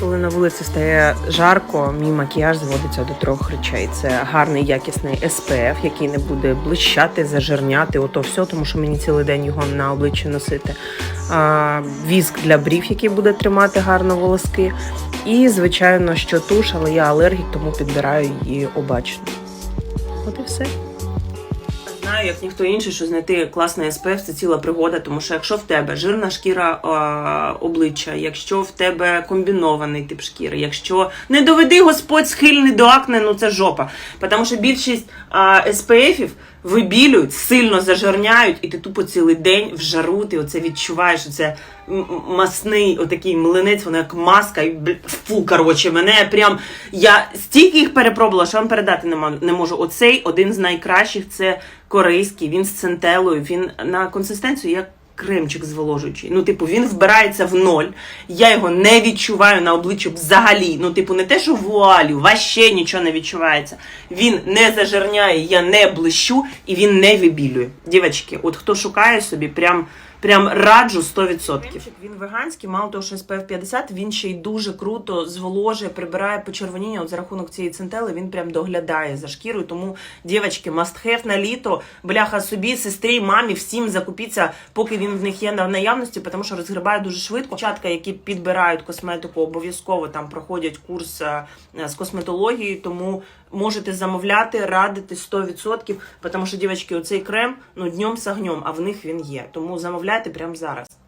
Коли на вулиці стає жарко, мій макіяж зводиться до трьох речей: це гарний якісний SPF, який не буде блищати, зажирняти, ото все, тому що мені цілий день його на обличчі носити. А, віск для брів, який буде тримати гарно волоски. І, звичайно, що туш, але я алергік, тому підбираю її обачно. От і все. Знаю, як ніхто інший, що знайти класний СПФ це ціла пригода, тому що якщо в тебе жирна шкіра а, обличчя, якщо в тебе комбінований тип шкіри, якщо не доведи Господь схильний до акне, ну це жопа. Тому що більшість а, СПФів вибілюють, сильно зажирняють, і ти тупо цілий день в жару, ти оце відчуваєш, м- масний отакий млинець, воно як маска, і фу, коротше, мене прям. Я стільки їх перепробувала, що вам передати не можу. Оцей один з найкращих це корейський, він з центелою, він на консистенцію як. Кремчик зволожуючий. Ну, типу, він вбирається в ноль. Я його не відчуваю на обличчі взагалі. Ну, типу, не те, що вуалю, ваще нічого не відчувається. Він не зажирняє, я не блищу і він не вибілює. Дівчатки, от хто шукає собі, прям. Прям раджу 100%. Він веганський, мало того, що SPF 50, він ще й дуже круто зволожує, прибирає почервоніння. От за рахунок цієї центели він прям доглядає за шкірою. Тому, дівчатки, must have на літо, бляха собі, сестрі, мамі, всім закупіться, поки він в них є на наявності, тому що розгрібає дуже швидко. Дівчатка, які підбирають косметику, обов'язково там проходять курс е, з косметології, тому можете замовляти, радити 100%, тому що, дівчатки, оцей крем, ну, днем з огнем, а в них він є. Тому замовляйте прямо зараз.